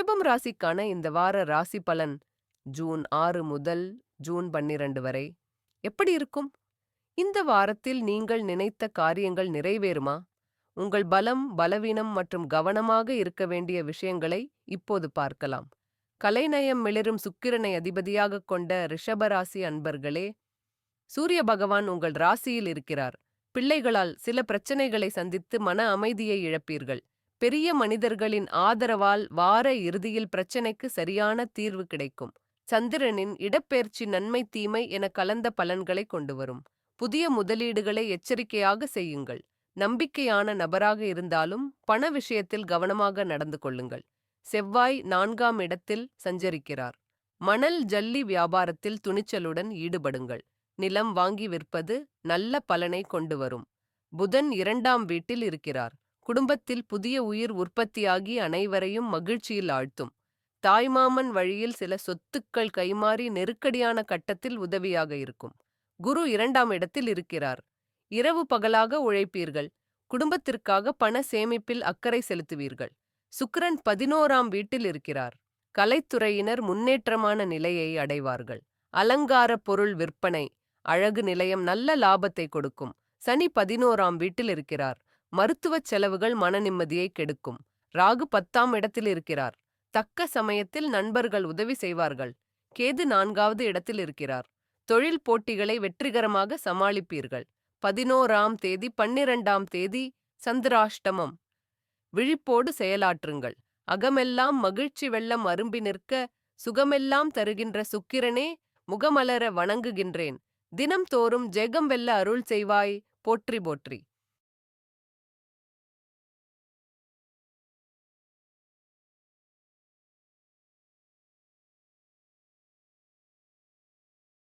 ரிஷபம் ராசிக்கான இந்த வார ராசி பலன் ஜூன் ஆறு முதல் ஜூன் பன்னிரண்டு வரை எப்படி இருக்கும்? இந்த வாரத்தில் நீங்கள் நினைத்த காரியங்கள் நிறைவேறுமா? உங்கள் பலம் பலவீனம் மற்றும் கவனமாக இருக்க வேண்டிய விஷயங்களை இப்போது பார்க்கலாம். கலைநயம் மிளிரும் சுக்கிரனை அதிபதியாகக் கொண்ட ரிஷபராசி அன்பர்களே சூரிய பகவான் உங்கள் ராசியில் இருக்கிறார். பிள்ளைகளால் சில பிரச்சனைகளை சந்தித்து மன அமைதியை இழப்பீர்கள். பெரிய மனிதர்களின் ஆதரவால் வார இறுதியில் பிரச்சனைக்கு சரியான தீர்வு கிடைக்கும். சந்திரனின் இடப்பெயர்ச்சி நன்மை தீமை என கலந்த பலன்களை கொண்டு வரும். புதிய முதலீடுகளை எச்சரிக்கையாக செய்யுங்கள். நம்பிக்கையான நபராக இருந்தாலும் பண விஷயத்தில் கவனமாக நடந்து கொள்ளுங்கள். செவ்வாய் நான்காம் இடத்தில் சஞ்சரிக்கிறார். மணல் ஜல்லி வியாபாரத்தில் துணிச்சலுடன் ஈடுபடுங்கள். நிலம் வாங்கி விற்பது நல்ல பலனை கொண்டு வரும். புதன் இரண்டாம் வீட்டில் இருக்கிறார். குடும்பத்தில் புதிய உயிர் உற்பத்தியாகி அனைவரையும் மகிழ்ச்சியில் ஆழ்த்தும். தாய்மாமன் வழியில் சில சொத்துக்கள் கைமாறி நெருக்கடியான கட்டத்தில் உதவியாக இருக்கும். குரு இரண்டாம் இடத்தில் இருக்கிறார். இரவு பகலாக உழைப்பீர்கள். குடும்பத்திற்காக பண சேமிப்பில் அக்கறை செலுத்துவீர்கள். சுக்கிரன் பதினோராம் வீட்டில் இருக்கிறார். கலைத்துறையினர் முன்னேற்றமான நிலையை அடைவார்கள். அலங்கார பொருள் விற்பனை அழகு நிலையம் நல்ல லாபத்தை கொடுக்கும். சனி பதினோராம் வீட்டில் இருக்கிறார். மருத்துவச் செலவுகள் மன நிம்மதியை கெடுக்கும். ராகு பத்தாம் இடத்தில் இருக்கிறார். தக்க சமயத்தில் நண்பர்கள் உதவி செய்வார்கள். கேது நான்காவது இடத்தில் இருக்கிறார். தொழில் போட்டிகளை வெற்றிகரமாக சமாளிப்பீர்கள். பதினோராம் தேதி பன்னிரண்டாம் தேதி சந்திராஷ்டமம். விழிப்போடு செயலாற்றுங்கள். அகமெல்லாம் மகிழ்ச்சி வெள்ளம் அரும்பி நிற்க சுகமெல்லாம் தருகின்ற சுக்கிரனே முகமலர வணங்குகின்றேன். தினம் தோறும் ஜெகம் வெல்ல அருள் செய்வாய் போற்றி போற்றி.